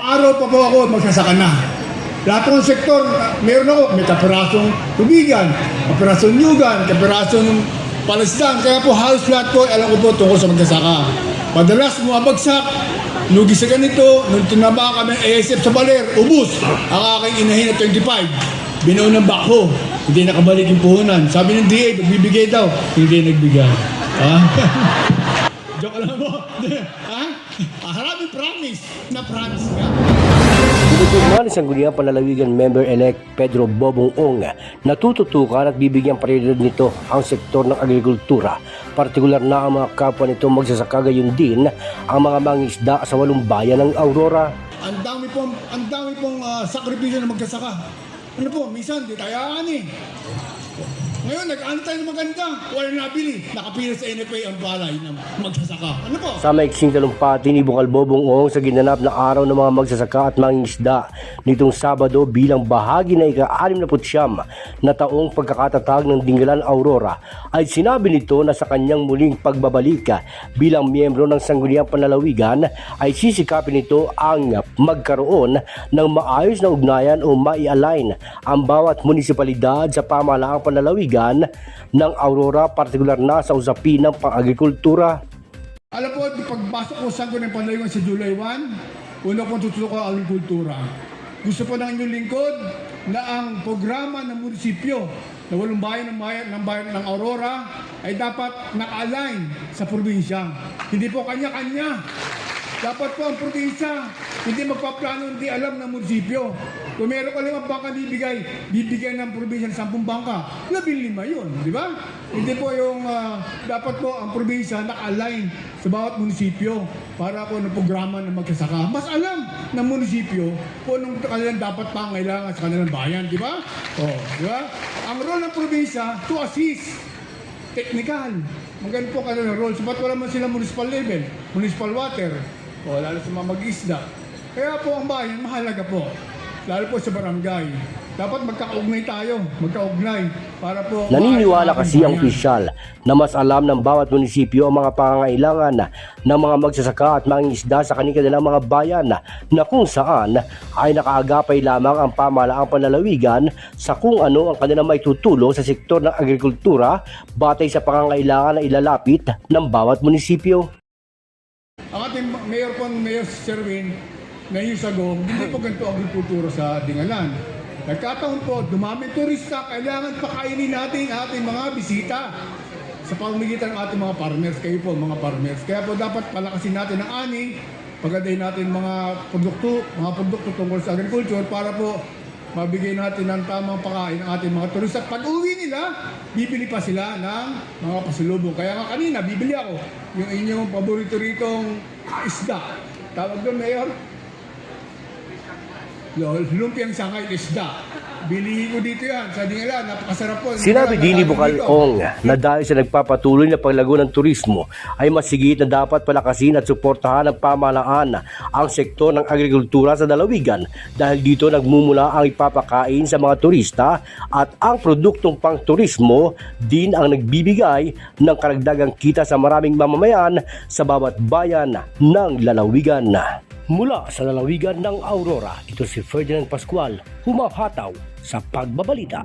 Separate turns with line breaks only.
Araw pa po ako magsasaka na. Lahat ng sektor, meron ako. May kapirasong tubigan, kapirasong nyugan, kapirasong palasdan. Kaya po halos lahat po, alam ko po tungkol sa magsasaka. Madalas bumabagsak, lugi sa ganito, nung tinaba kami ASF sa Baler, ubus. Ang aking inahin na 25. Binuo ng bako. Hindi nakabalik yung puhunan. Sabi ng DA, magbibigay daw. Hindi nagbigay. Ha? Joke lang po. ha? Harami promise. Na promise ka.
Tinutulungan ni Sangguniang Panlalawigan Member-elect Pedro Bobong Ong na tututukan at bibigyan prioridad nito ang sektor ng agrikultura. Partikular na ang mga kapwa nito magsasaka gayon din ang mga mangisda sa walong bayan ng Aurora.
Ang dami pong, ang dami pong ah, sakripisyo na magkasaka. Ano po, minsan di tayo ani. Ngayon, nag-ano ng maganda. Wala nabili. Nakapila sa NFA ang balay na magsasaka. Ano po?
Sa maiksing talumpati ni Bukal Bobong Ong sa ginanap na araw ng mga magsasaka at mangingisda nitong Sabado bilang bahagi na ika-69 na taong pagkakatatag ng Dingalan Aurora ay sinabi nito na sa kanyang muling pagbabalik bilang miyembro ng Sangguniang Panlalawigan ay sisikapin nito ang magkaroon ng maayos na ugnayan o mai-align ang bawat munisipalidad sa pamahalaang panlalawigan ng Aurora partikular na sa usapin ng pang-agrikultura
Alam po, pagpasok ko sa ng panlayuan sa July 1, una pong tutulong ko ang agrikultura. Gusto po ng inyong lingkod na ang programa ng munisipyo na walong bayan ng bayan ng bayan ng Aurora ay dapat naka-align sa probinsya. Hindi po kanya-kanya. Dapat po ang probinsya, hindi magpaplano, hindi alam ng munisipyo. Kung meron ka limang bangka bibigay, bibigyan ng probinsya ng sampung bangka, labing lima yun, di ba? Hindi po yung, ah, dapat po ang probinsya naka-align sa bawat munisipyo para po ng programa ng magkasaka. Mas alam ng munisipyo kung anong kanilang dapat pangailangan sa kanilang bayan, di ba? Oh, di ba? Ang role ng probinsya to assist technical. Maganda po kanilang role. Sapat wala man sila municipal level, municipal water, o lalo sa mga mag-isda. Kaya po ang bayan, mahalaga po. Lalo po sa barangay. Dapat magkaugnay tayo, magkaugnay para po...
Naniniwala kasi ang opisyal na mas alam ng bawat munisipyo ang mga pangangailangan ng mga magsasaka at mangingisda sa kanilang mga bayan na kung saan ay nakaagapay lamang ang pamahalaang panlalawigan sa kung ano ang kanilang may tutulong sa sektor ng agrikultura batay sa pangangailangan na ilalapit ng bawat munisipyo.
Ating mayor po, Mayor Serwin, ngayon sa GOM, hindi po ganito ang agrikultura sa Dingalan. Nagkataon po, dumami turista, kailangan pakainin natin ating mga bisita sa pamamagitan ng ating mga farmers. Kayo po, mga farmers. Kaya po dapat palakasin natin ang ani, pagadayin natin mga produkto, mga produkto tungkol sa agriculture para po mabigay natin ng tamang pakain ang ating mga turista. At pag uwi nila, bibili pa sila ng mga pasalubong. Kaya nga kanina, bibili ako yung inyong paborito ritong isda. Tawag doon, Mayor? Lumpiang sangay isda. Bilihin ko dito yan. Sa Dingalan, napakasarap po.
Sinabi din ni Bukal. Ong na dahil sa nagpapatuloy na paglago ng turismo ay masigit na dapat palakasin at suportahan ng pamahalaan ang sektor ng agrikultura sa dalawigan dahil dito nagmumula ang ipapakain sa mga turista at ang produktong pang turismo din ang nagbibigay ng karagdagang kita sa maraming mamamayan sa bawat bayan ng lalawigan. Mula sa lalawigan ng Aurora, ito si Ferdinand Pascual, humahataw sa pagbabalita.